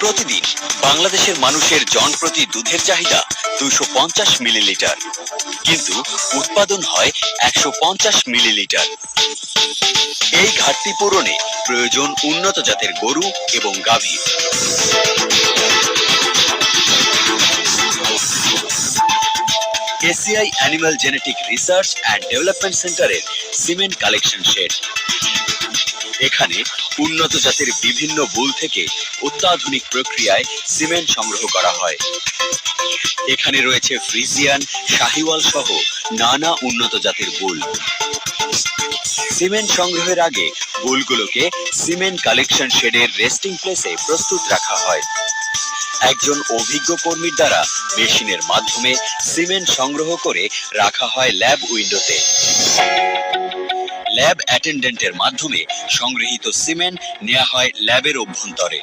প্রতিদিন বাংলাদেশের মানুষের জন প্রতি দুধের চাহিদা পঞ্চাশ মিলিলিটার। কিন্তু উৎপাদন হয় একশো পঞ্চাশ মিলিলিটার। এই ঘাটতি পূরণে প্রয়োজন উন্নত জাতের গরু এবং গাভী। ACI animal genetic research and development সেন্টারের সিমেন্ট কালেকশন শেড। এখানে উন্নত জাতের বিভিন্ন বুল থেকে অত্যাধুনিক প্রক্রিয়ায় সিমেন্ট সংগ্রহ করা হয়। এখানে রয়েছে ফ্রিজিয়ান, শাহিওয়াল সহ নানা উন্নত জাতের বুল সিমেন্ট সংগ্রহের আগে বুলগুলোকে সিমেন্ট কালেকশন শেডের রেস্টিং প্লেসে প্রস্তুত রাখা হয়। একজন অভিজ্ঞ কর্মীর দ্বারা মেশিনের মাধ্যমে সিমেন্ট সংগ্রহ করে রাখা হয় ল্যাব উইন্ডোতে। ল্যাব অ্যাটেন্ডেন্টের মাধ্যমে সংগৃহীত সিমেন্ট নেওয়া হয় ল্যাবের অভ্যন্তরে।